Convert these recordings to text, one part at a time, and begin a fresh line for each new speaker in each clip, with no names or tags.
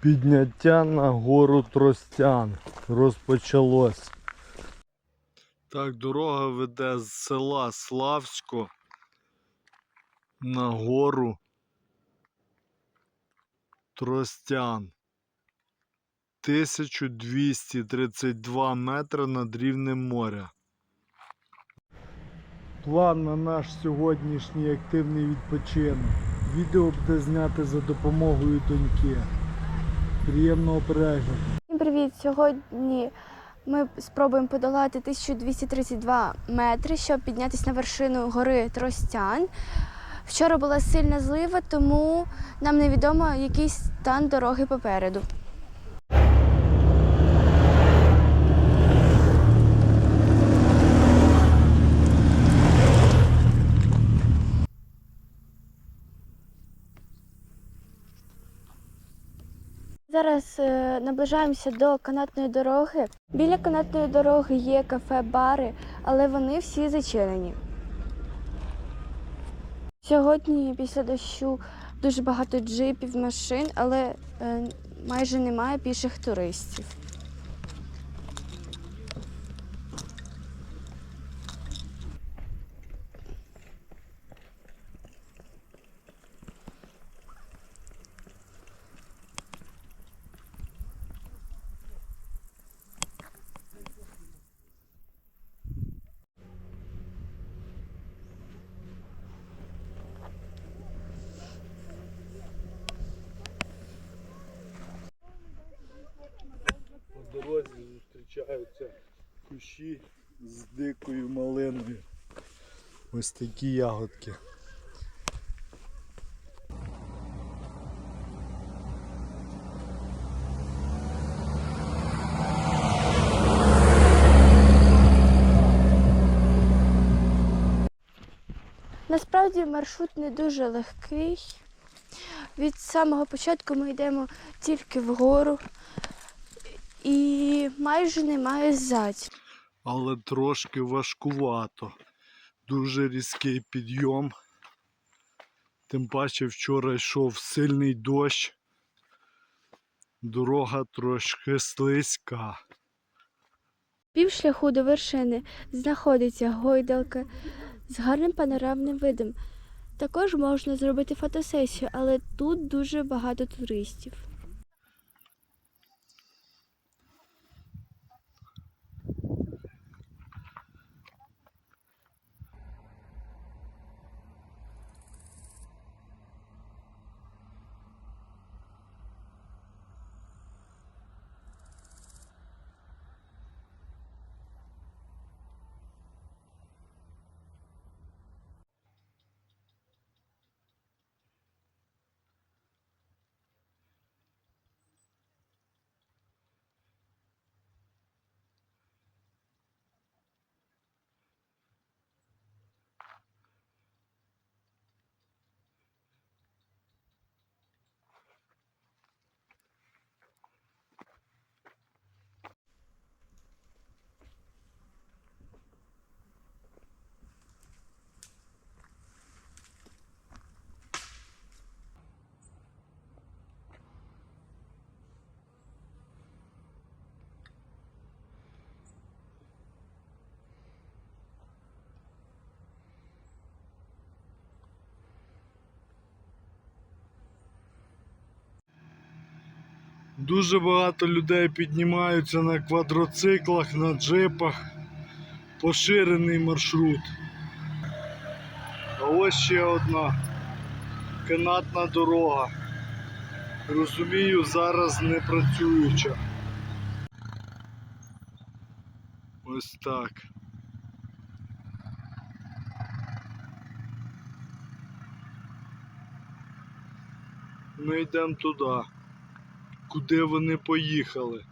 Підняття на гору Тростян розпочалось. Так, дорога веде з села Славсько на гору Тростян. 1232 метри над рівнем моря. План на наш сьогоднішній активний відпочинок. Відео буде знято за допомогою доньки. Приємного перегляду.
Всім привіт! Сьогодні ми спробуємо подолати 1232 метри, щоб піднятися на вершину гори Тростян. Вчора була сильна злива, тому нам невідомо який стан дороги попереду. Зараз е, наближаємося до канатної дороги. Біля канатної дороги є кафе, бари, але вони всі зачинені. Сьогодні після дощу дуже багато джипів, машин, але е, майже немає піших туристів.
По дорозі зустрічаються кущі з дикою малиною. Ось такі ягодки.
Насправді маршрут не дуже легкий. Від самого початку ми йдемо тільки вгору і майже немає ззаді.
Але трошки важкувато. Дуже різкий підйом. Тим паче вчора йшов сильний дощ. Дорога трошки слизька.
Півшляху до вершини знаходиться гойдалка з гарним панорамним видом. Також можна зробити фотосесію, але тут дуже багато туристів.
Дуже багато людей піднімаються на квадроциклах, на джипах. Поширений маршрут. А ось ще одна канатна дорога. Розумію, зараз не працююча. Ось так. Ми йдемо туди куди вони поїхали.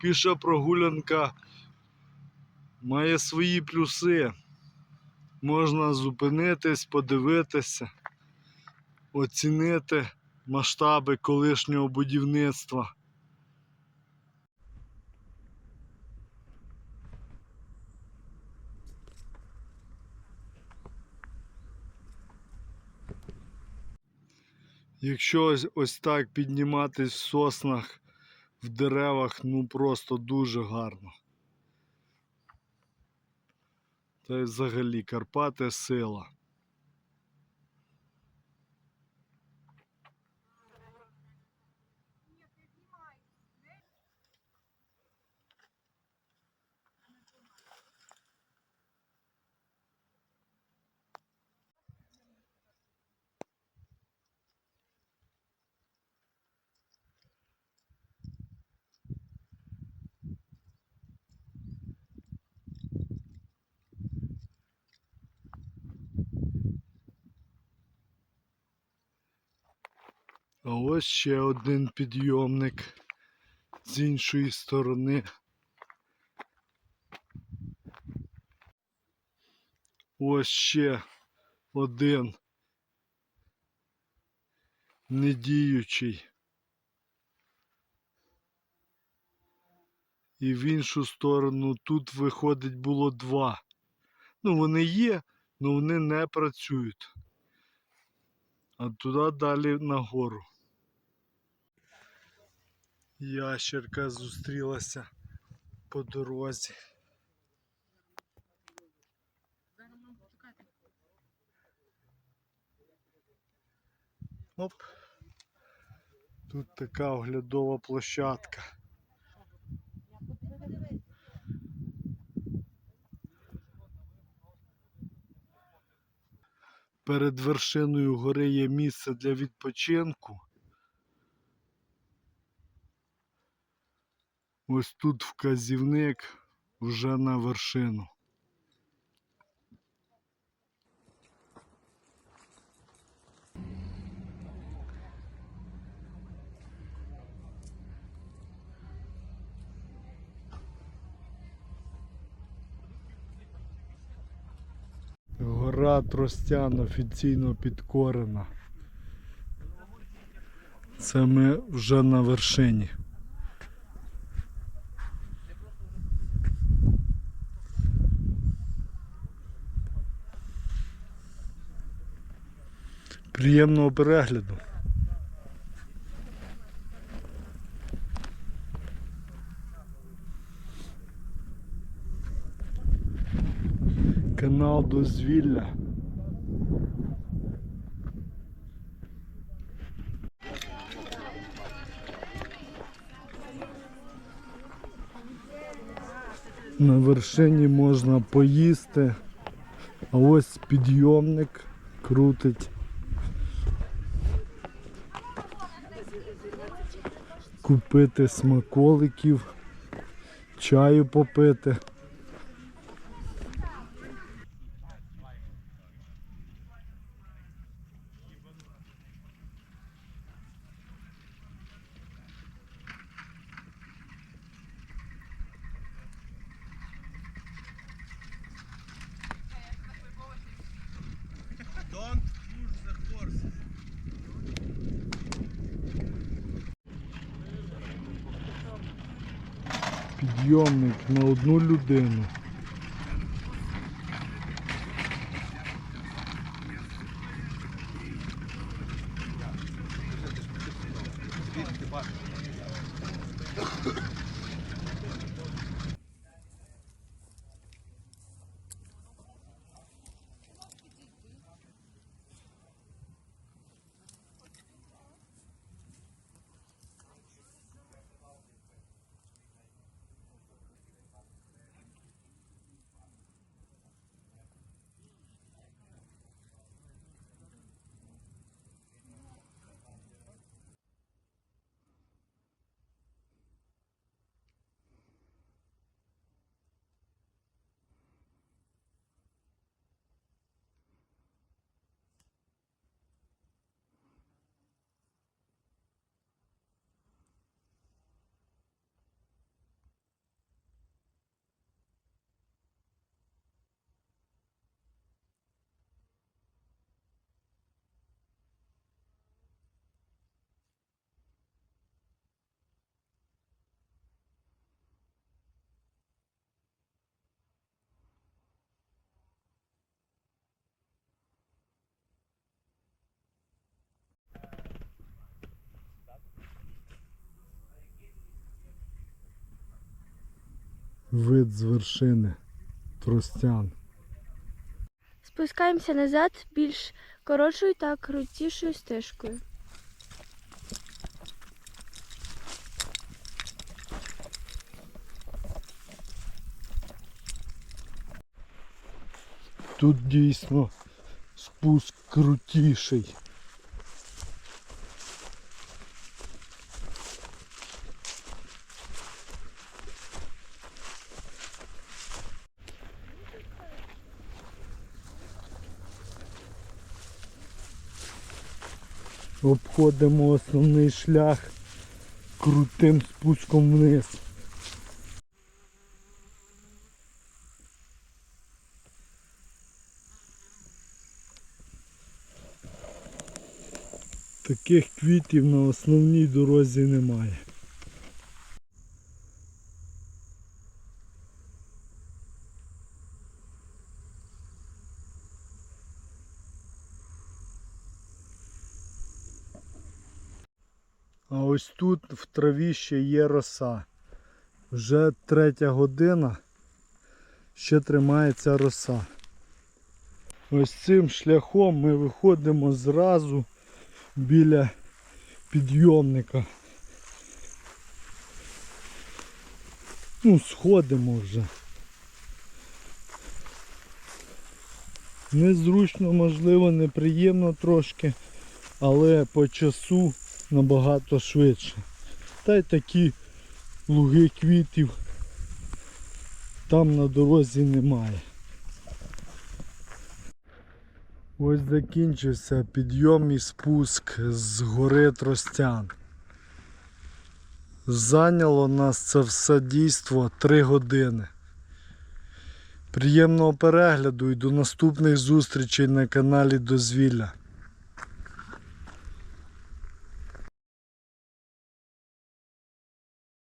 Піша прогулянка має свої плюси. Можна зупинитись, подивитися, оцінити масштаби колишнього будівництва. Якщо ось, ось так підніматись в соснах, в деревах, ну просто дуже гарно. Та й взагалі Карпати сила. А ось ще один підйомник з іншої сторони. Ось ще один недіючий. І в іншу сторону тут виходить було два. Ну, вони є, але вони не працюють. А туди далі нагору. Ящерка зустрілася по дорозі. Оп. Тут така оглядова площадка. Перед вершиною гори є місце для відпочинку. Ось тут вказівник вже на вершину. Гора Тростян офіційно підкорена. Це ми вже на вершині. Приємного перегляду. Канал дозвілля. На вершині можна поїсти, а ось підйомник крутить. Купити смаколиків, чаю попити. Підйомник на одну людину. Вид з вершини Тростян.
Спускаємося назад більш коротшою та крутішою стежкою.
Тут дійсно спуск крутіший. Обходимо основний шлях крутим спуском вниз. Таких квітів на основній дорозі немає. А ось тут в траві ще є роса. Вже третя година ще тримається роса. Ось цим шляхом ми виходимо зразу біля підйомника. Ну, сходимо вже. Незручно, можливо, неприємно трошки, але по часу набагато швидше. Та й такі луги квітів там на дорозі немає. Ось закінчився підйом і спуск з гори Тростян. Зайняло нас це все дійство 3 години. Приємного перегляду і до наступних зустрічей на каналі Дозвілля.